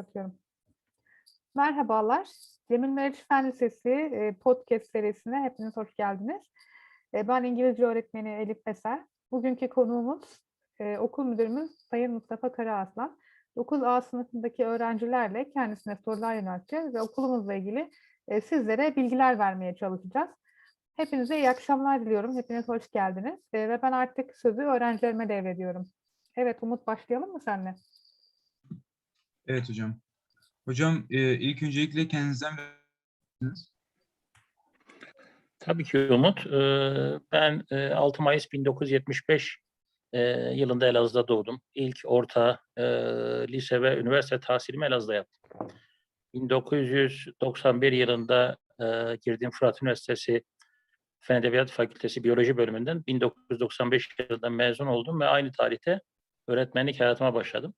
Başlatıyorum. Merhabalar. Cemil Meriç Fen Lisesi e, podcast serisine hepiniz hoş geldiniz. E, Ben İngilizce öğretmeni Elif Eser. Bugünkü konuğumuz e, okul müdürümüz Sayın Mustafa Karaaslan. 9A sınıfındaki öğrencilerle kendisine sorular yönelteceğiz ve okulumuzla ilgili sizlere bilgiler vermeye çalışacağız. Hepinize iyi akşamlar diliyorum. Hepiniz hoş geldiniz. Ve ben artık sözü öğrencilerime devrediyorum. Evet Umut başlayalım mı seninle? Evet hocam. Hocam e, ilk öncelikle kendinizden Tabii ki Umut. Ee, Ben e, 6 Mayıs 1975 e, yılında Elazığ'da doğdum. İlk orta, e, lise ve üniversite tahsilimi Elazığ'da yaptım. 1991 yılında e, girdiğim Fırat Üniversitesi Fen Edebiyat Fakültesi Biyoloji bölümünden 1995 yılında mezun oldum ve aynı tarihte öğretmenlik hayatıma başladım.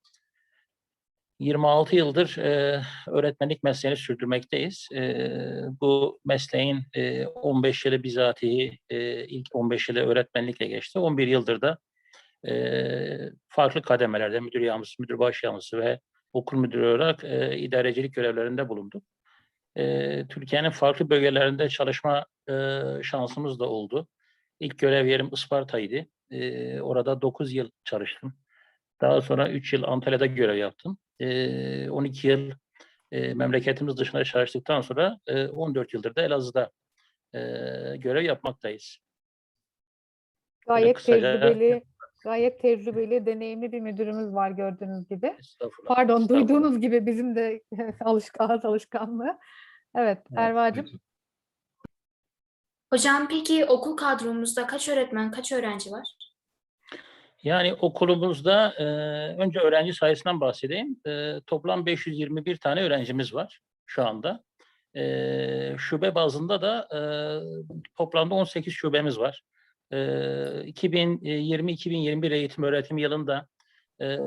26 yıldır e, öğretmenlik mesleğini sürdürmekteyiz. E, bu mesleğin e, 15 yılı bizatihi e, ilk 15 yılı öğretmenlikle geçti. 11 yıldır da e, farklı kademelerde müdür yardımcısı, müdür baş yardımcısı ve okul müdürü olarak e, idarecilik görevlerinde bulundum. E, Türkiye'nin farklı bölgelerinde çalışma e, şansımız da oldu. İlk görev yerim Isparta'ydı. E, orada 9 yıl çalıştım. Daha sonra 3 yıl Antalya'da görev yaptım. E, 12 yıl e, memleketimiz dışında çalıştıktan sonra e, 14 yıldır da Elazığ'da e, görev yapmaktayız. Gayet kısaca- tecrübeli, gayet tecrübeli, deneyimli bir müdürümüz var gördüğünüz gibi. Estağfurullah. Pardon, estağfurullah. duyduğunuz gibi bizim de alışk ağız alışkanlığı. Evet, Erva'cığım. Hocam peki okul kadromuzda kaç öğretmen, kaç öğrenci var? Yani okulumuzda e, önce öğrenci sayısından bahsedeyim. E, toplam 521 tane öğrencimiz var şu anda. E, şube bazında da e, toplamda 18 şubemiz var. E, 2020-2021 eğitim öğretim yılında e,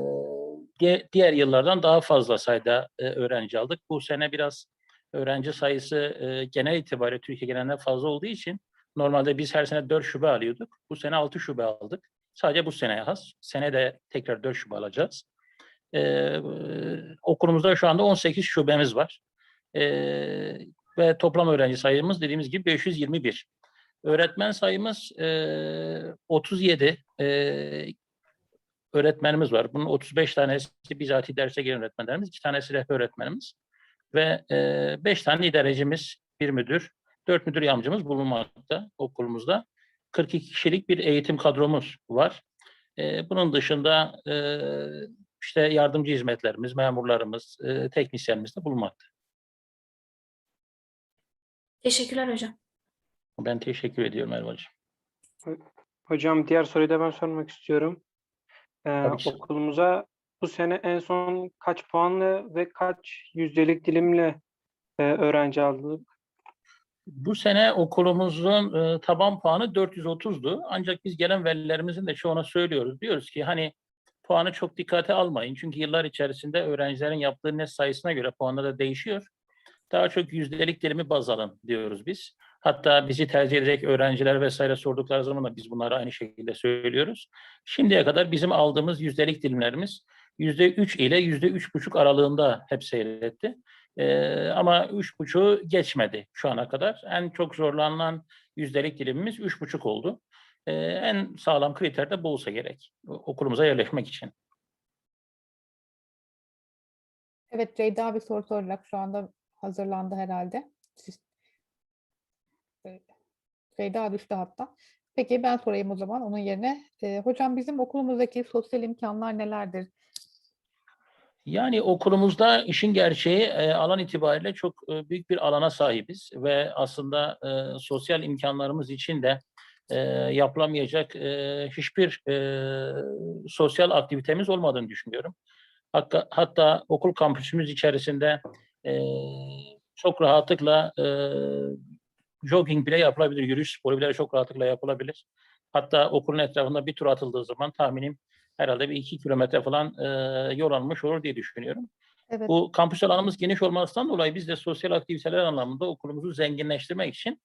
diğer yıllardan daha fazla sayıda e, öğrenci aldık. Bu sene biraz öğrenci sayısı e, genel itibariyle Türkiye genelinde fazla olduğu için normalde biz her sene 4 şube alıyorduk. Bu sene 6 şube aldık. Sadece bu seneye has. Sene de tekrar 4 şube alacağız. Ee, okulumuzda şu anda 18 şubemiz var. Ee, ve toplam öğrenci sayımız dediğimiz gibi 521. Öğretmen sayımız e, 37 e, öğretmenimiz var. Bunun 35 tanesi bizatihi derse giren öğretmenlerimiz, 2 tanesi rehber öğretmenimiz ve 5 tane idarecimiz, bir müdür, 4 müdür yardımcımız bulunmakta okulumuzda. 42 kişilik bir eğitim kadromuz var. Ee, bunun dışında e, işte yardımcı hizmetlerimiz, memurlarımız, e, teknisyenimiz de bulunmakta. Teşekkürler hocam. Ben teşekkür ediyorum Erval'cığım. Hocam diğer soruyu da ben sormak istiyorum. Ee, Tabii ki. okulumuza bu sene en son kaç puanlı ve kaç yüzdelik dilimle e, öğrenci aldık? Bu sene okulumuzun e, taban puanı 430'du. Ancak biz gelen velilerimizin de çoğuna söylüyoruz. Diyoruz ki hani puanı çok dikkate almayın. Çünkü yıllar içerisinde öğrencilerin yaptığı net sayısına göre puanları da değişiyor. Daha çok yüzdelik dilimi baz alın diyoruz biz. Hatta bizi tercih edecek öğrenciler vesaire sordukları zaman da biz bunları aynı şekilde söylüyoruz. Şimdiye kadar bizim aldığımız yüzdelik dilimlerimiz yüzde üç ile yüzde üç buçuk aralığında hep seyretti. Ee, ama üç buçuğu geçmedi şu ana kadar. En çok zorlanılan yüzdelik dilimimiz üç buçuk oldu. Ee, en sağlam kriter de bu olsa gerek okulumuza yerleşmek için. Evet, Ceyda bir soru soracak. Şu anda hazırlandı herhalde. Ceyda düştü hatta. Peki ben sorayım o zaman onun yerine. Ee, hocam bizim okulumuzdaki sosyal imkanlar nelerdir? Yani okulumuzda işin gerçeği e, alan itibariyle çok e, büyük bir alana sahibiz ve aslında e, sosyal imkanlarımız için de e, yapılamayacak hiçbir sosyal aktivitemiz olmadığını düşünüyorum. Hatta, hatta okul kampüsümüz içerisinde çok rahatlıkla jogging bile yapılabilir, yürüyüş sporu bile çok rahatlıkla yapılabilir. Hatta okulun etrafında bir tur atıldığı zaman tahminim herhalde bir iki kilometre falan e, yol almış olur diye düşünüyorum. Evet. Bu kampüs alanımız geniş olmasından dolayı biz de sosyal aktiviteler anlamında okulumuzu zenginleştirmek için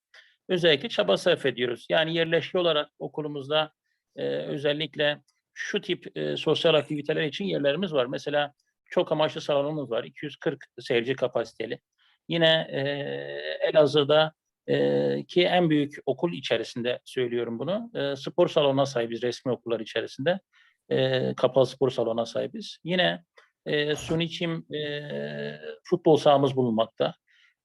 özellikle çaba sarf ediyoruz. Yani yerleşke olarak okulumuzda e, özellikle şu tip e, sosyal aktiviteler için yerlerimiz var. Mesela çok amaçlı salonumuz var. 240 seyirci kapasiteli. Yine e, Elazığ'da e, ki en büyük okul içerisinde söylüyorum bunu. e, spor salonuna sahibiz resmi okullar içerisinde. E, kapalı spor salonuna sahibiz. Yine e, suni çim e, futbol sahamız bulunmakta.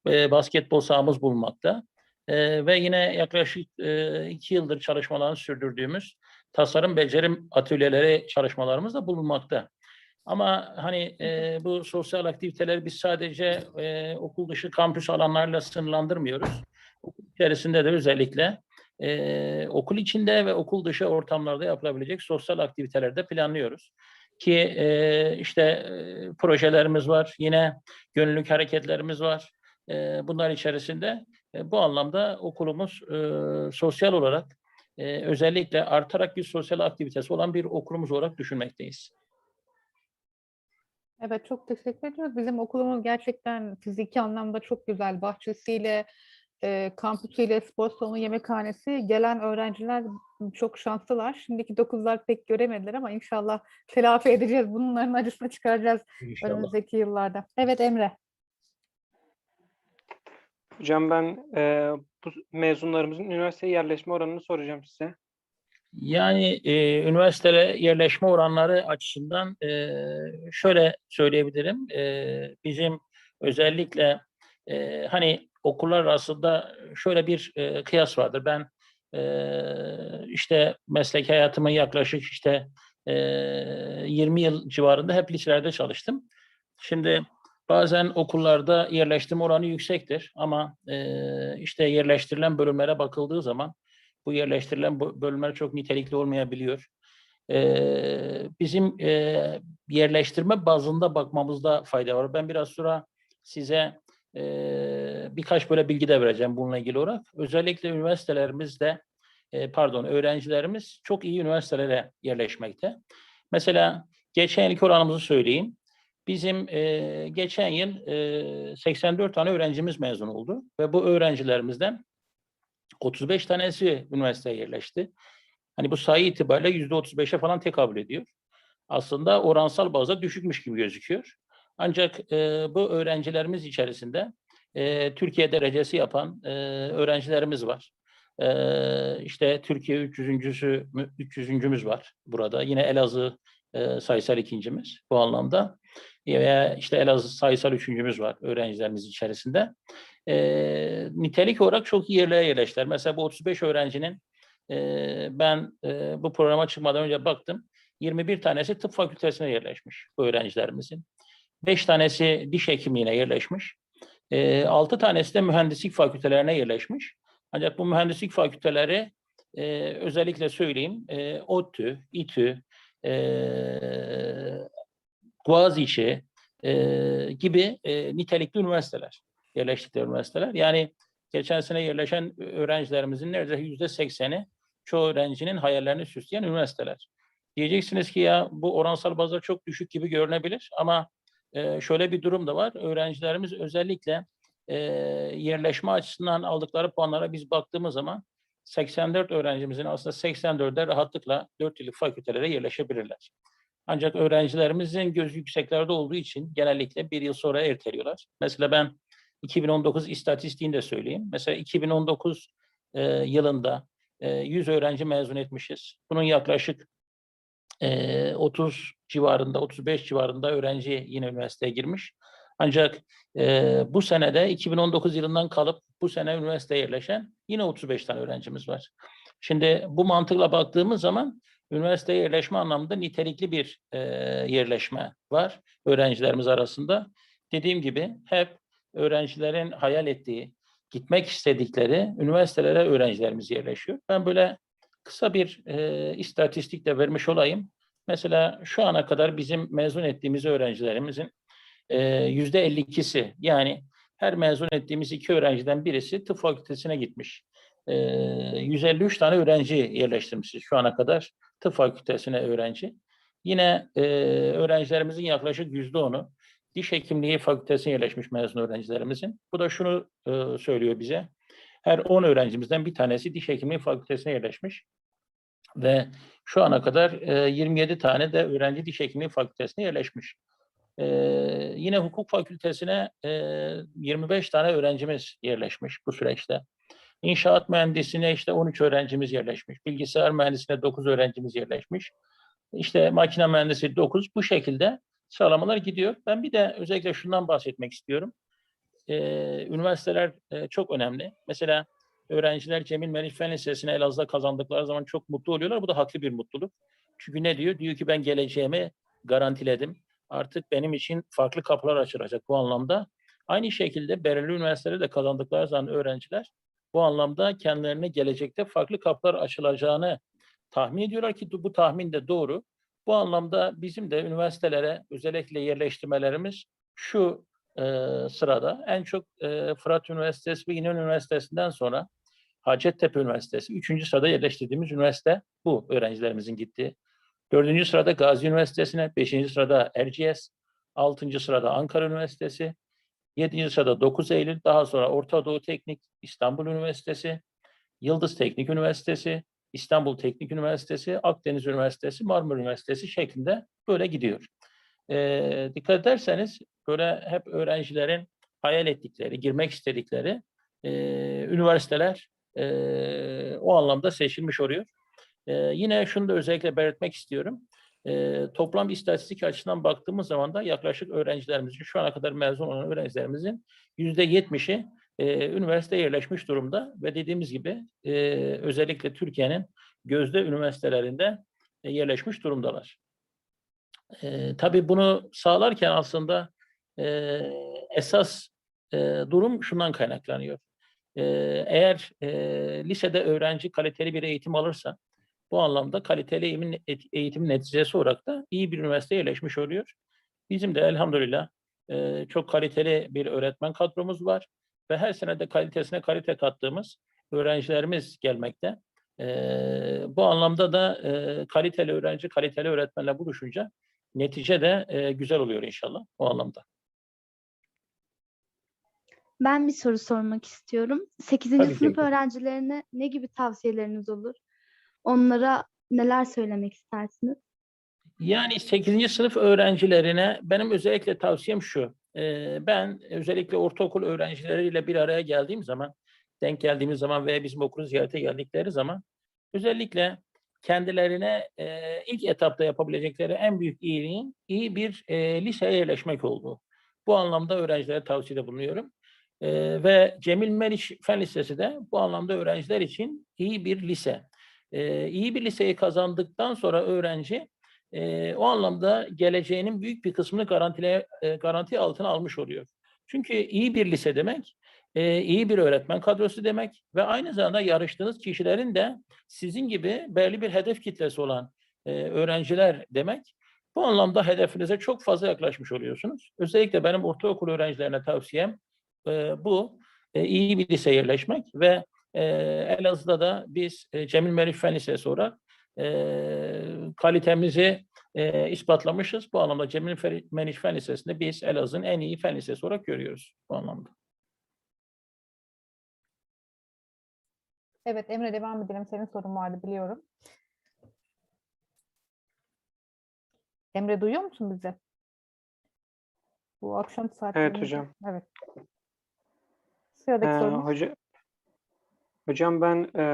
E, basketbol sahamız bulunmakta. E, ve yine yaklaşık e, iki yıldır çalışmalarını sürdürdüğümüz tasarım becerim atölyeleri çalışmalarımız da bulunmakta. Ama hani e, bu sosyal aktiviteleri biz sadece e, okul dışı kampüs alanlarla sınırlandırmıyoruz. Okul içerisinde de özellikle e, okul içinde ve okul dışı ortamlarda yapılabilecek sosyal aktiviteler de planlıyoruz. Ki e, işte e, projelerimiz var, yine gönüllülük hareketlerimiz var. E, bunlar içerisinde e, bu anlamda okulumuz e, sosyal olarak e, özellikle artarak bir sosyal aktivitesi olan bir okulumuz olarak düşünmekteyiz. Evet çok teşekkür ediyoruz. Bizim okulumuz gerçekten fiziki anlamda çok güzel. Bahçesiyle, e, kampüsüyle, spor salonu, yemekhanesi. Gelen öğrenciler çok şanslılar. Şimdiki dokuzlar pek göremediler ama inşallah telafi edeceğiz. Bunların acısını çıkaracağız İnşallah. önümüzdeki yıllarda. Evet Emre. Hocam ben e, bu mezunlarımızın üniversiteye yerleşme oranını soracağım size. Yani e, üniversitelere yerleşme oranları açısından e, şöyle söyleyebilirim. E, bizim özellikle e, hani okullar arasında şöyle bir e, kıyas vardır. Ben e, işte meslek hayatımın yaklaşık işte e, 20 yıl civarında hep liselerde çalıştım. Şimdi bazen okullarda yerleştirme oranı yüksektir ama e, işte yerleştirilen bölümlere bakıldığı zaman bu yerleştirilen bö- bölümler çok nitelikli olmayabiliyor. Ee, bizim e, yerleştirme bazında bakmamızda fayda var. Ben biraz sonra size e, birkaç böyle bilgi de vereceğim bununla ilgili olarak. Özellikle üniversitelerimizde, e, pardon öğrencilerimiz çok iyi üniversitelere yerleşmekte. Mesela geçen yılki oranımızı söyleyeyim. Bizim e, geçen yıl e, 84 tane öğrencimiz mezun oldu ve bu öğrencilerimizden 35 tanesi üniversiteye yerleşti. Hani bu sayı itibariyle yüzde 35'e falan tekabül ediyor. Aslında oransal bazda düşükmüş gibi gözüküyor. Ancak e, bu öğrencilerimiz içerisinde e, Türkiye derecesi yapan e, öğrencilerimiz var. E, işte Türkiye 300.sü, 300.'ümüz var burada. Yine Elazığ e, sayısal ikincimiz bu anlamda. Veya işte Elazığ sayısal üçüncümüz var öğrencilerimiz içerisinde e, nitelik olarak çok iyi yerlere yerleştiler. Mesela bu 35 öğrencinin e, ben e, bu programa çıkmadan önce baktım. 21 tanesi tıp fakültesine yerleşmiş bu öğrencilerimizin. 5 tanesi diş hekimliğine yerleşmiş. E, 6 tanesi de mühendislik fakültelerine yerleşmiş. Ancak bu mühendislik fakülteleri e, özellikle söyleyeyim e, ODTÜ, İTÜ, e, e, gibi e, nitelikli üniversiteler yerleştikleri üniversiteler. Yani geçen sene yerleşen öğrencilerimizin neredeyse yüzde sekseni çoğu öğrencinin hayallerini süsleyen üniversiteler. Diyeceksiniz ki ya bu oransal bazda çok düşük gibi görünebilir ama e, şöyle bir durum da var. Öğrencilerimiz özellikle e, yerleşme açısından aldıkları puanlara biz baktığımız zaman 84 öğrencimizin aslında 84'de rahatlıkla 4 yıllık fakültelere yerleşebilirler. Ancak öğrencilerimizin gözü yükseklerde olduğu için genellikle bir yıl sonra erteliyorlar. Mesela ben 2019 istatistiğini de söyleyeyim. Mesela 2019 e, yılında e, 100 öğrenci mezun etmişiz. Bunun yaklaşık e, 30 civarında, 35 civarında öğrenci yine üniversiteye girmiş. Ancak e, bu senede 2019 yılından kalıp bu sene üniversiteye yerleşen yine 35 tane öğrencimiz var. Şimdi bu mantıkla baktığımız zaman üniversiteye yerleşme anlamında nitelikli bir e, yerleşme var öğrencilerimiz arasında. Dediğim gibi hep öğrencilerin hayal ettiği, gitmek istedikleri üniversitelere öğrencilerimiz yerleşiyor. Ben böyle kısa bir e, istatistik de vermiş olayım. Mesela şu ana kadar bizim mezun ettiğimiz öğrencilerimizin yüzde 52'si yani her mezun ettiğimiz iki öğrenciden birisi tıp fakültesine gitmiş. E, 153 tane öğrenci yerleştirmişiz şu ana kadar tıp fakültesine öğrenci. Yine e, öğrencilerimizin yaklaşık yüzde onu diş hekimliği fakültesine yerleşmiş mezun öğrencilerimizin. Bu da şunu e, söylüyor bize. Her 10 öğrencimizden bir tanesi diş hekimliği fakültesine yerleşmiş. Ve şu ana kadar e, 27 tane de öğrenci diş hekimliği fakültesine yerleşmiş. Ee, yine hukuk fakültesine e, 25 tane öğrencimiz yerleşmiş bu süreçte. İnşaat mühendisine işte 13 öğrencimiz yerleşmiş. Bilgisayar mühendisine 9 öğrencimiz yerleşmiş. İşte makine mühendisi 9. Bu şekilde sıralamalar gidiyor. Ben bir de özellikle şundan bahsetmek istiyorum. Ee, üniversiteler e, çok önemli. Mesela öğrenciler Cemil Meriç Fen Lisesi'ne Elazığ'da kazandıkları zaman çok mutlu oluyorlar. Bu da haklı bir mutluluk. Çünkü ne diyor? Diyor ki ben geleceğimi garantiledim. Artık benim için farklı kapılar açılacak bu anlamda. Aynı şekilde belirli üniversitelerde de kazandıkları zaman öğrenciler bu anlamda kendilerine gelecekte farklı kapılar açılacağını tahmin ediyorlar ki bu tahmin de doğru. Bu anlamda bizim de üniversitelere özellikle yerleştirmelerimiz şu e, sırada en çok e, Fırat Üniversitesi ve İnönü Üniversitesi'nden sonra Hacettepe Üniversitesi. Üçüncü sırada yerleştirdiğimiz üniversite bu öğrencilerimizin gittiği. Dördüncü sırada Gazi Üniversitesi'ne, beşinci sırada Erciyes, altıncı sırada Ankara Üniversitesi, yedinci sırada 9 Eylül, daha sonra Orta Doğu Teknik, İstanbul Üniversitesi, Yıldız Teknik Üniversitesi, İstanbul Teknik Üniversitesi, Akdeniz Üniversitesi, Marmara Üniversitesi şeklinde böyle gidiyor. Ee, dikkat ederseniz böyle hep öğrencilerin hayal ettikleri, girmek istedikleri e, üniversiteler e, o anlamda seçilmiş oluyor. E, yine şunu da özellikle belirtmek istiyorum. E, toplam istatistik açısından baktığımız zaman da yaklaşık öğrencilerimizin, şu ana kadar mezun olan öğrencilerimizin yüzde yetmişi e, üniversiteye yerleşmiş durumda ve dediğimiz gibi e, özellikle Türkiye'nin gözde üniversitelerinde e, yerleşmiş durumdalar. E, tabii bunu sağlarken aslında e, esas e, durum şundan kaynaklanıyor. E, eğer e, lisede öğrenci kaliteli bir eğitim alırsa, bu anlamda kaliteli eğitimin, eğitimin neticesi olarak da iyi bir üniversiteye yerleşmiş oluyor. Bizim de elhamdülillah e, çok kaliteli bir öğretmen kadromuz var ve her sene de kalitesine kalite kattığımız öğrencilerimiz gelmekte. E, bu anlamda da e, kaliteli öğrenci, kaliteli öğretmenle buluşunca netice de e, güzel oluyor inşallah o anlamda. Ben bir soru sormak istiyorum. 8. Tabii ki. sınıf öğrencilerine ne gibi tavsiyeleriniz olur? Onlara neler söylemek istersiniz? Yani 8. sınıf öğrencilerine benim özellikle tavsiyem şu. Ee, ben özellikle ortaokul öğrencileriyle bir araya geldiğim zaman, denk geldiğimiz zaman veya bizim okulu ziyarete geldikleri zaman özellikle kendilerine e, ilk etapta yapabilecekleri en büyük iyiliğin iyi bir e, liseye yerleşmek olduğu. Bu anlamda öğrencilere tavsiyede bulunuyorum. E, ve Cemil Meriç Fen Lisesi de bu anlamda öğrenciler için iyi bir lise. E, iyi bir liseyi kazandıktan sonra öğrenci e, o anlamda geleceğinin büyük bir kısmını garantile, e, garanti altına almış oluyor. Çünkü iyi bir lise demek, e, iyi bir öğretmen kadrosu demek ve aynı zamanda yarıştığınız kişilerin de sizin gibi belli bir hedef kitlesi olan e, öğrenciler demek. Bu anlamda hedefinize çok fazla yaklaşmış oluyorsunuz. Özellikle benim ortaokul öğrencilerine tavsiyem e, bu. E, iyi bir lise yerleşmek ve e, Elazığ'da da biz e, Cemil Meriç Fen Lisesi olarak e, kalitemizi e, ispatlamışız. Bu anlamda Cemil Fer- Meriç Fen Lisesi'nde biz Elazığ'ın en iyi fen lisesi olarak görüyoruz bu anlamda. Evet Emre devam edelim. Senin sorun vardı biliyorum. Emre duyuyor musun bizi? Bu akşam saatlerinde. hocam. Evet. Sıradaki Ee, sorumuz. hoca, hocam ben e,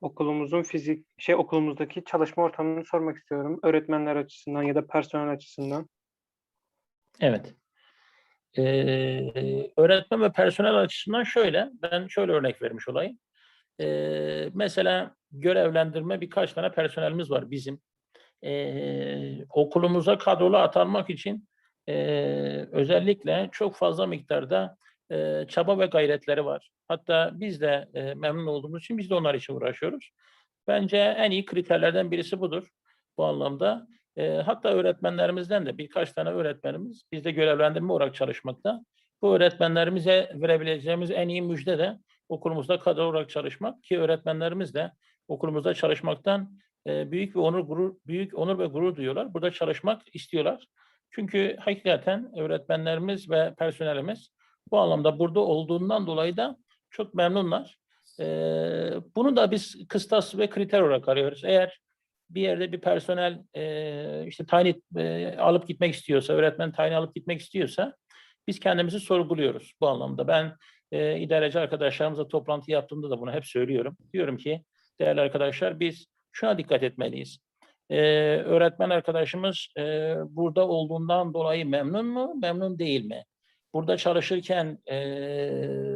okulumuzun fizik şey okulumuzdaki çalışma ortamını sormak istiyorum. Öğretmenler açısından ya da personel açısından. Evet. Ee, öğretmen ve personel açısından şöyle, ben şöyle örnek vermiş olayım. Ee, mesela görevlendirme birkaç tane personelimiz var bizim. Ee, okulumuza kadrolu atanmak için e, özellikle çok fazla miktarda e, çaba ve gayretleri var. Hatta biz de e, memnun olduğumuz için biz de onlar için uğraşıyoruz. Bence en iyi kriterlerden birisi budur bu anlamda. E, hatta öğretmenlerimizden de birkaç tane öğretmenimiz bizde görevlendirme olarak çalışmakta. Bu öğretmenlerimize verebileceğimiz en iyi müjde de okulumuzda kadro olarak çalışmak ki öğretmenlerimiz de okulumuzda çalışmaktan e, büyük bir onur gurur büyük onur ve gurur duyuyorlar. Burada çalışmak istiyorlar. Çünkü hakikaten öğretmenlerimiz ve personelimiz bu anlamda burada olduğundan dolayı da çok memnunlar. E, bunu da biz kıstas ve kriter olarak arıyoruz. Eğer bir yerde bir personel e, işte tayin e, alıp gitmek istiyorsa, öğretmen tayin alıp gitmek istiyorsa biz kendimizi sorguluyoruz bu anlamda. Ben e, idareci arkadaşlarımızla toplantı yaptığımda da bunu hep söylüyorum. Diyorum ki değerli arkadaşlar biz şuna dikkat etmeliyiz. E, öğretmen arkadaşımız e, burada olduğundan dolayı memnun mu, memnun değil mi? Burada çalışırken e,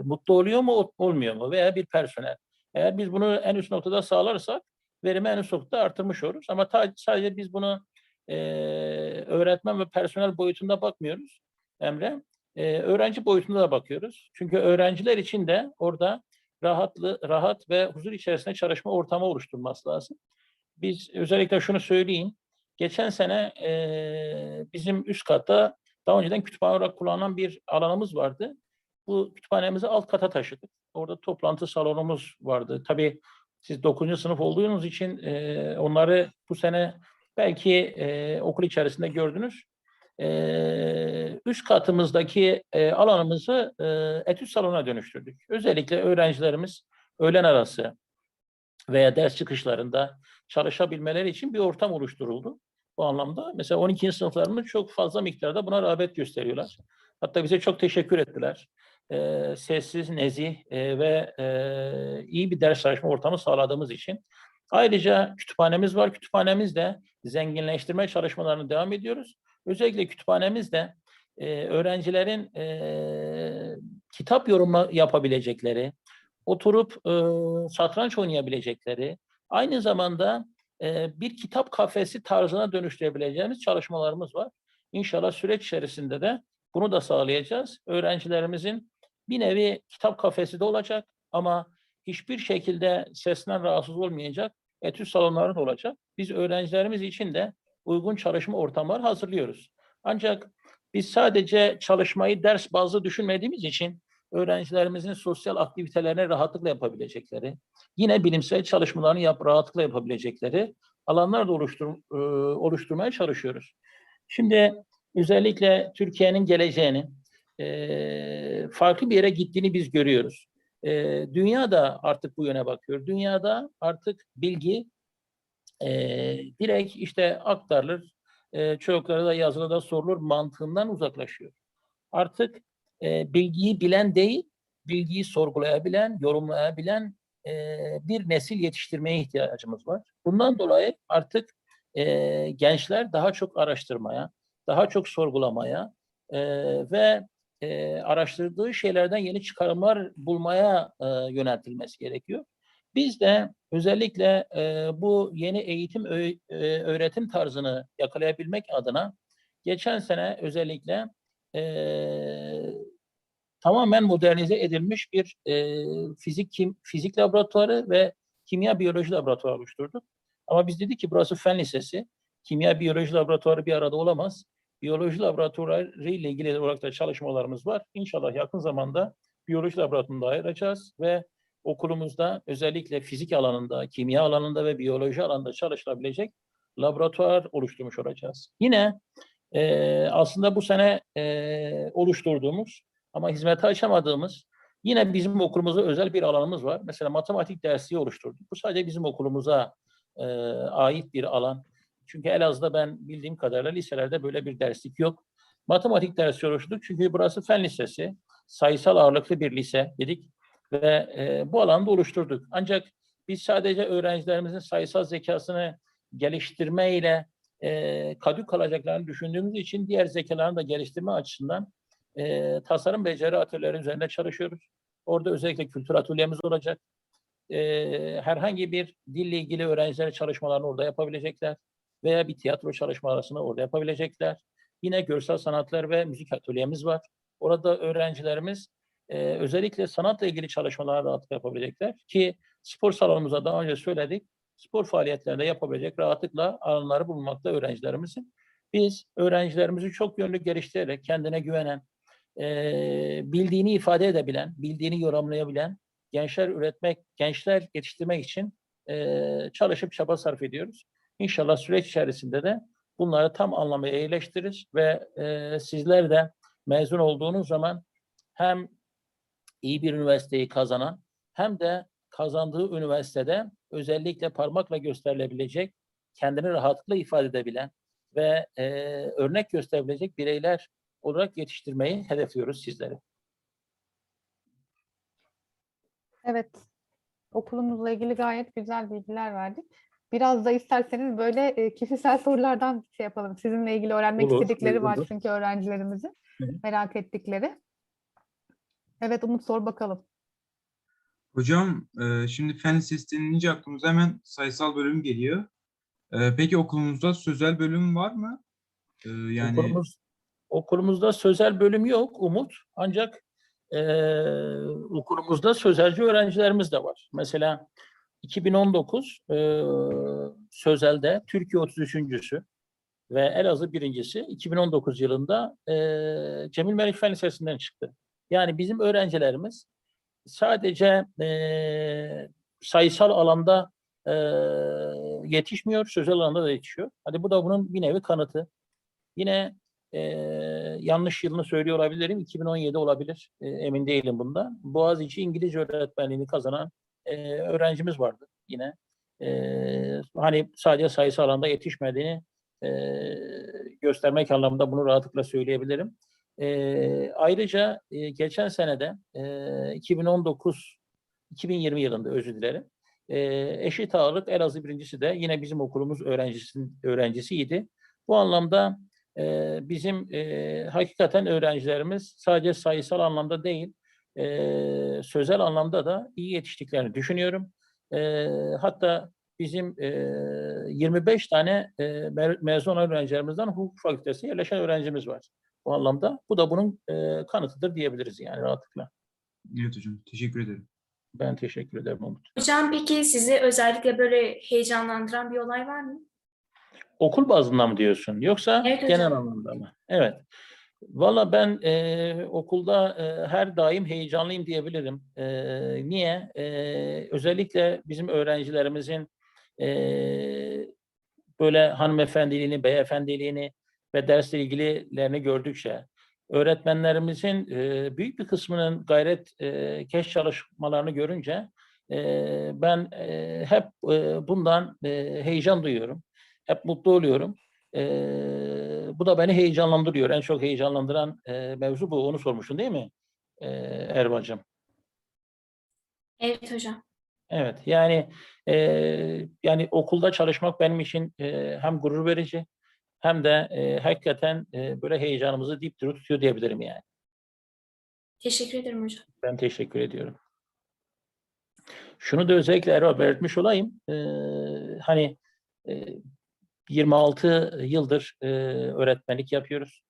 mutlu oluyor mu, ol- olmuyor mu? Veya bir personel. Eğer biz bunu en üst noktada sağlarsak verimi en üst noktada artırmış oluruz. Ama ta- sadece biz bunu e, öğretmen ve personel boyutunda bakmıyoruz Emre. E, öğrenci boyutunda da bakıyoruz. Çünkü öğrenciler için de orada rahatlı, rahat ve huzur içerisinde çalışma ortamı oluşturması lazım. Biz özellikle şunu söyleyeyim. Geçen sene e, bizim üst katta daha önceden kütüphane olarak kullanılan bir alanımız vardı. Bu kütüphanemizi alt kata taşıdık. Orada toplantı salonumuz vardı. Tabii siz 9. sınıf olduğunuz için e, onları bu sene belki e, okul içerisinde gördünüz. E, üst katımızdaki e, alanımızı e, etüt salonuna dönüştürdük. Özellikle öğrencilerimiz öğlen arası veya ders çıkışlarında çalışabilmeleri için bir ortam oluşturuldu. Bu anlamda mesela 12. sınıflarımız çok fazla miktarda buna rağbet gösteriyorlar. Hatta bize çok teşekkür ettiler. Ee, sessiz, nezih e, ve e, iyi bir ders çalışma ortamı sağladığımız için. Ayrıca kütüphanemiz var. Kütüphanemizde zenginleştirme çalışmalarını devam ediyoruz. Özellikle kütüphanemizde e, öğrencilerin e, kitap yorumu yapabilecekleri, oturup e, satranç oynayabilecekleri, aynı zamanda bir kitap kafesi tarzına dönüştürebileceğimiz çalışmalarımız var. İnşallah süreç içerisinde de bunu da sağlayacağız. Öğrencilerimizin bir nevi kitap kafesi de olacak ama hiçbir şekilde sesten rahatsız olmayacak etüt salonları da olacak. Biz öğrencilerimiz için de uygun çalışma ortamları hazırlıyoruz. Ancak biz sadece çalışmayı ders bazlı düşünmediğimiz için öğrencilerimizin sosyal aktivitelerini rahatlıkla yapabilecekleri, yine bilimsel çalışmalarını yap, rahatlıkla yapabilecekleri alanlar da oluştur, e, oluşturmaya çalışıyoruz. Şimdi özellikle Türkiye'nin geleceğini e, farklı bir yere gittiğini biz görüyoruz. E, dünya da artık bu yöne bakıyor. Dünyada artık bilgi e, direkt işte aktarılır, e, çocuklara da yazılı da sorulur mantığından uzaklaşıyor. Artık e, bilgiyi bilen değil, bilgiyi sorgulayabilen, yorumlayabilen e, bir nesil yetiştirmeye ihtiyacımız var. Bundan dolayı artık e, gençler daha çok araştırmaya, daha çok sorgulamaya e, ve e, araştırdığı şeylerden yeni çıkarımlar bulmaya e, yöneltilmesi gerekiyor. Biz de özellikle e, bu yeni eğitim e, öğretim tarzını yakalayabilmek adına geçen sene özellikle e, tamamen modernize edilmiş bir e, fizik kim, fizik laboratuvarı ve kimya biyoloji laboratuvarı oluşturduk. Ama biz dedik ki burası fen lisesi. Kimya biyoloji laboratuvarı bir arada olamaz. Biyoloji laboratuvarı ile ilgili olarak da çalışmalarımız var. İnşallah yakın zamanda biyoloji laboratuvarını da ayıracağız ve okulumuzda özellikle fizik alanında, kimya alanında ve biyoloji alanında çalışılabilecek laboratuvar oluşturmuş olacağız. Yine e, aslında bu sene e, oluşturduğumuz ama hizmete açamadığımız yine bizim okulumuzda özel bir alanımız var. Mesela matematik dersi oluşturduk. Bu sadece bizim okulumuza e, ait bir alan. Çünkü Elazığ'da ben bildiğim kadarıyla liselerde böyle bir derslik yok. Matematik dersi oluşturduk çünkü burası fen lisesi. Sayısal ağırlıklı bir lise dedik ve e, bu alanda oluşturduk. Ancak biz sadece öğrencilerimizin sayısal zekasını geliştirmeyle e, kadük kalacaklarını düşündüğümüz için diğer zekalarını da geliştirme açısından e, tasarım beceri atölyeleri üzerinde çalışıyoruz. Orada özellikle kültür atölyemiz olacak. E, herhangi bir dille ilgili öğrenciler çalışmalarını orada yapabilecekler veya bir tiyatro çalışmalarını orada yapabilecekler. Yine görsel sanatlar ve müzik atölyemiz var. Orada öğrencilerimiz e, özellikle sanatla ilgili çalışmalar rahatlıkla yapabilecekler ki spor salonumuza daha önce söyledik. Spor faaliyetlerinde yapabilecek rahatlıkla alanları bulmakta öğrencilerimizin. Biz öğrencilerimizi çok yönlü geliştirerek kendine güvenen, e, bildiğini ifade edebilen, bildiğini yorumlayabilen gençler üretmek, gençler yetiştirmek için e, çalışıp çaba sarf ediyoruz. İnşallah süreç içerisinde de bunları tam anlamıyla iyileştiririz ve e, sizler de mezun olduğunuz zaman hem iyi bir üniversiteyi kazanan hem de kazandığı üniversitede özellikle parmakla gösterilebilecek kendini rahatlıkla ifade edebilen ve e, örnek gösterebilecek bireyler olarak yetiştirmeyi hedefliyoruz sizleri. Evet. Okulumuzla ilgili gayet güzel bilgiler verdik. Biraz da isterseniz böyle e, kişisel sorulardan şey yapalım. Sizinle ilgili öğrenmek Olur, istedikleri var uygundur. çünkü öğrencilerimizin merak ettikleri. Evet Umut sor bakalım. Hocam e, şimdi fen lisesi denilince aklımıza hemen sayısal bölüm geliyor. E, peki okulumuzda sözel bölüm var mı? Yani Okulumuz, okulumuzda sözel bölüm yok Umut. Ancak eee okulumuzda sözelci öğrencilerimiz de var. Mesela 2019 eee sözelde Türkiye 33.sü ve Elazığ birincisi 2019 yılında eee Cemil Meriç Fen Lisesi'nden çıktı. Yani bizim öğrencilerimiz sadece eee, sayısal alanda eee, yetişmiyor, sözel alanda da yetişiyor. Hadi bu da bunun bir nevi kanıtı. Yine eee, yanlış yılını söylüyor olabilirim. 2017 olabilir. Eee, emin değilim bundan. Boğaziçi İngilizce öğretmenliğini kazanan eee, öğrencimiz vardı yine. Eee, hani sadece sayısal alanda yetişmediğini eee, göstermek anlamında bunu rahatlıkla söyleyebilirim. Eee, ayrıca eee, geçen senede eee 2019 2020 yılında özür dilerim. eee, eşit ağırlık Elazığ birincisi de yine bizim okulumuz öğrencisin, öğrencisiydi. Bu anlamda eee, bizim eee, hakikaten öğrencilerimiz sadece sayısal anlamda değil, eee, sözel anlamda da iyi yetiştiklerini düşünüyorum. Eee, hatta bizim eee, 25 tane eee, me- mezun öğrencilerimizden hukuk fakültesine yerleşen öğrencimiz var. Bu anlamda bu da bunun eee, kanıtıdır diyebiliriz yani rahatlıkla. evet hocam teşekkür ederim. Ben teşekkür ederim Umut. Hocam peki sizi özellikle böyle heyecanlandıran bir olay var mı? Okul bazında mı diyorsun yoksa Evet hocam. genel anlamda mı? Evet. Valla ben eee, okulda eee, her daim heyecanlıyım diyebilirim. Eee, niye? Eee, özellikle bizim öğrencilerimizin eee, böyle hanımefendiliğini, beyefendiliğini ve dersle ilgililerini gördükçe, öğretmenlerimizin eee, büyük bir kısmının gayret eee keş çalışmalarını görünce eee, ben eee, hep eee, bundan eee, heyecan duyuyorum. Hep mutlu oluyorum. Eee, bu da beni heyecanlandırıyor. En çok heyecanlandıran eee, mevzu bu. Onu sormuşsun değil mi eee Erbancığım? Evet hocam. Evet, yani eee, yani okulda çalışmak benim için eee, hem gurur verici hem de eee, hakikaten eee, böyle heyecanımızı dipdiri tutuyor diyebilirim yani. Teşekkür ederim hocam. Ben teşekkür ediyorum. Şunu da özellikle Erol belirtmiş olayım. Eee, hani eee, 26 yıldır eee, öğretmenlik yapıyoruz.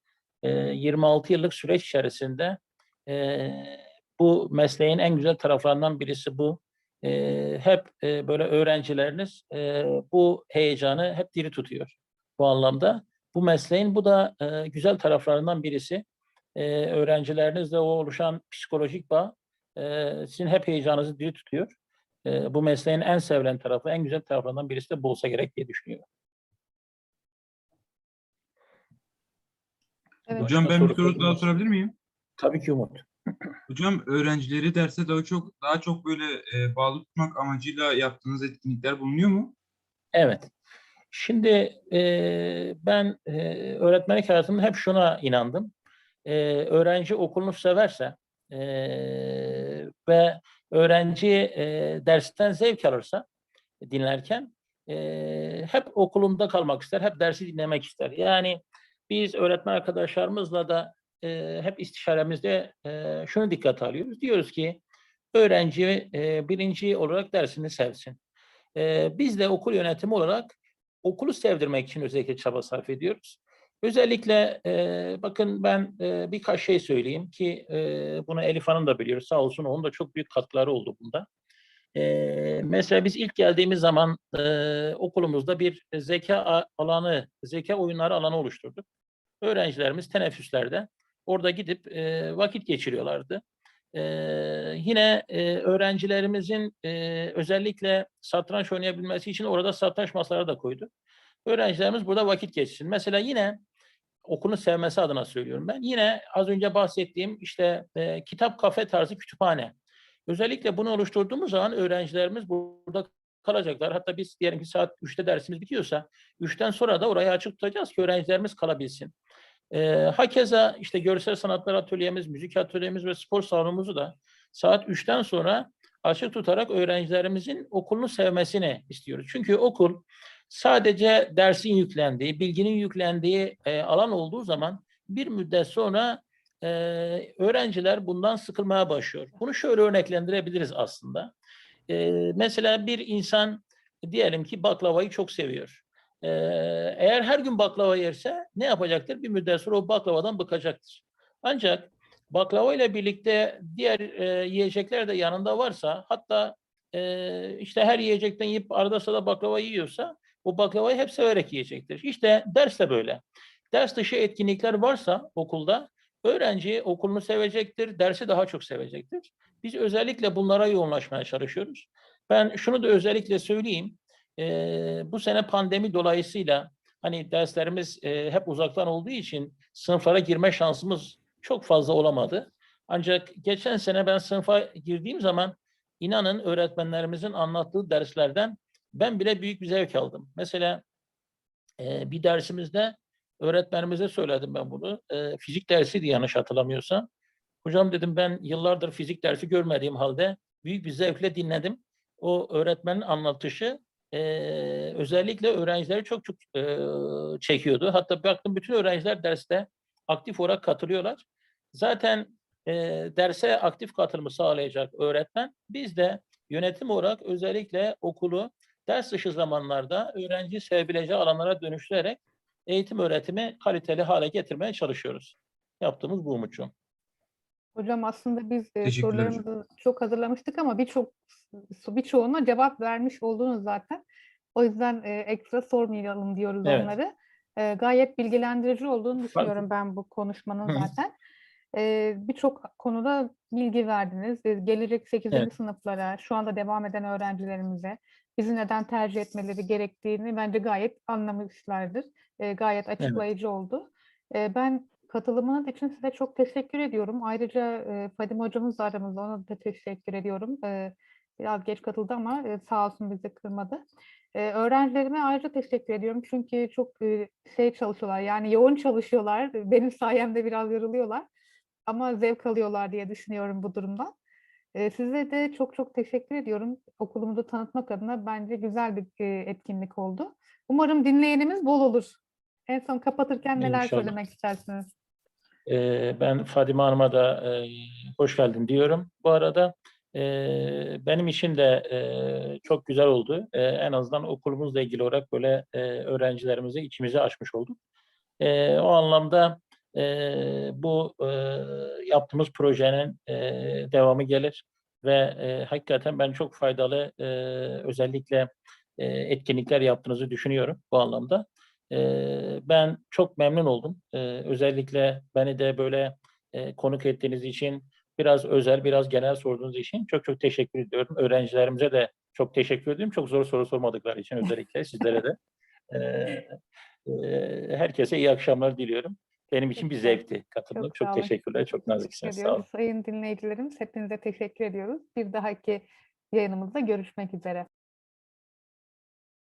Eee, 26 yıllık süreç içerisinde eee, bu mesleğin en güzel taraflarından birisi bu. Eee, hep eee, böyle öğrencileriniz eee, bu heyecanı hep diri tutuyor. Bu anlamda bu mesleğin bu da eee, güzel taraflarından birisi. Eee, öğrencilerinizle o oluşan psikolojik bağ eee, sizin hep heyecanınızı diri tutuyor. Eee, bu mesleğin en sevilen tarafı, en güzel taraflarından birisi de bu olsa gerek diye düşünüyorum. Evet. Hocam Başka ben bir soru daha sorabilir miyim? Tabii ki Umut. Hocam öğrencileri derse daha çok daha çok böyle e, bağlı tutmak amacıyla yaptığınız etkinlikler bulunuyor mu? Evet. Şimdi eee, ben eee, öğretmenlik hayatımda hep şuna inandım. Eee, öğrenci okulunu severse eee, ve öğrenci eee, dersten zevk alırsa dinlerken eee, hep okulunda kalmak ister, hep dersi dinlemek ister. Yani biz öğretmen arkadaşlarımızla da eee, hep istişaremizde eee, şunu dikkate alıyoruz. Diyoruz ki öğrenci eee, birinci olarak dersini sevsin. Eee, biz de okul yönetimi olarak okulu sevdirmek için özellikle çaba sarf ediyoruz. Özellikle eee, bakın ben eee, birkaç şey söyleyeyim ki eee, bunu Elif Hanım da biliyor. Sağ olsun onun da çok büyük katkıları oldu bunda. Eee, mesela biz ilk geldiğimiz zaman eee, okulumuzda bir zeka alanı, zeka oyunları alanı oluşturduk. Öğrencilerimiz teneffüslerde orada gidip eee, vakit geçiriyorlardı. Eee, yine eee, öğrencilerimizin eee, özellikle satranç oynayabilmesi için orada satranç masaları da koyduk. Öğrencilerimiz burada vakit geçsin. Mesela yine okulun sevmesi adına söylüyorum ben. Yine az önce bahsettiğim işte eee, kitap kafe tarzı kütüphane. Özellikle bunu oluşturduğumuz zaman öğrencilerimiz burada kalacaklar. Hatta biz diyelim ki saat 3'te dersimiz bitiyorsa 3'ten sonra da orayı açık tutacağız ki öğrencilerimiz kalabilsin. Ee, hakeza işte görsel sanatlar atölyemiz, müzik atölyemiz ve spor salonumuzu da saat 3'ten sonra açık tutarak öğrencilerimizin okulunu sevmesini istiyoruz. Çünkü okul sadece dersin yüklendiği, bilginin yüklendiği e, alan olduğu zaman bir müddet sonra e, öğrenciler bundan sıkılmaya başlıyor. Bunu şöyle örneklendirebiliriz aslında. E, mesela bir insan diyelim ki baklavayı çok seviyor. E, eğer her gün baklava yerse ne yapacaktır? Bir müddet sonra o baklavadan bıkacaktır. Ancak baklava ile birlikte diğer e, yiyecekler de yanında varsa hatta e, işte her yiyecekten yiyip arada sırada baklava yiyorsa o baklavayı hep severek yiyecektir. İşte ders de böyle. Ders dışı etkinlikler varsa okulda öğrenci okulunu sevecektir, dersi daha çok sevecektir. Biz özellikle bunlara yoğunlaşmaya çalışıyoruz. Ben şunu da özellikle söyleyeyim. Ee, bu sene pandemi dolayısıyla hani derslerimiz e, hep uzaktan olduğu için sınıflara girme şansımız çok fazla olamadı. Ancak geçen sene ben sınıfa girdiğim zaman inanın öğretmenlerimizin anlattığı derslerden ben bile büyük bir zevk aldım. Mesela e, bir dersimizde öğretmenimize söyledim ben bunu. E, fizik dersiydi yanlış hatırlamıyorsam. Hocam dedim ben yıllardır fizik dersi görmediğim halde büyük bir zevkle dinledim. O öğretmenin anlatışı e, özellikle öğrencileri çok çok e, çekiyordu. Hatta baktım bütün öğrenciler derste aktif olarak katılıyorlar. Zaten e, derse aktif katılımı sağlayacak öğretmen biz de yönetim olarak özellikle okulu ders dışı zamanlarda öğrenci sevebileceği alanlara dönüştürerek eğitim öğretimi kaliteli hale getirmeye çalışıyoruz. Yaptığımız bu Umut'cuğum. Hocam aslında biz e, sorularımızı çok hazırlamıştık ama birçok birçoğuna cevap vermiş oldunuz zaten. O yüzden e, ekstra sormayalım diyoruz Evet. onları. E, gayet bilgilendirici olduğunu düşünüyorum ben bu konuşmanın zaten. E, birçok konuda bilgi verdiniz. E, gelecek 8. Evet. sınıflara, şu anda devam eden öğrencilerimize bizi neden tercih etmeleri gerektiğini bence gayet anlamışlardır. E, gayet açıklayıcı oldu. E, ben katılımınız için size çok teşekkür ediyorum. Ayrıca e, Fadime hocamız da aramızda, ona da teşekkür ediyorum. E, biraz geç katıldı ama e, sağ olsun bizi kırmadı. E, öğrencilerime ayrıca teşekkür ediyorum çünkü çok e, şey çalışıyorlar, yani yoğun çalışıyorlar. Benim sayemde biraz yoruluyorlar ama zevk alıyorlar diye düşünüyorum bu durumdan. Size de çok çok teşekkür ediyorum. Okulumuzu tanıtmak adına bence güzel bir etkinlik oldu. Umarım dinleyenimiz bol olur. En son kapatırken neler İnşallah. söylemek istersiniz? Ben Fadime Hanım'a da hoş geldin diyorum. Bu arada benim için de çok güzel oldu. En azından okulumuzla ilgili olarak böyle e, öğrencilerimize içimizi açmış olduk. O anlamda e, bu e, yaptığımız projenin e, devamı gelir ve e, hakikaten ben çok faydalı e, özellikle e, etkinlikler yaptığınızı düşünüyorum bu anlamda. Eee, ben çok memnun oldum. Eee, özellikle beni de böyle eee, konuk ettiğiniz için, biraz özel, biraz genel sorduğunuz için çok çok teşekkür ediyorum. Öğrencilerimize de çok teşekkür ediyorum. Çok zor soru sormadıkları için özellikle sizlere de. Eee, eee, herkese iyi akşamlar diliyorum. Benim için bir zevkti katılmak. Çok Çok teşekkürler. Çok naziksiniz. Sağ olun. Sayın dinleyicilerimiz hepinize teşekkür ediyoruz. Bir dahaki yayınımızda görüşmek üzere.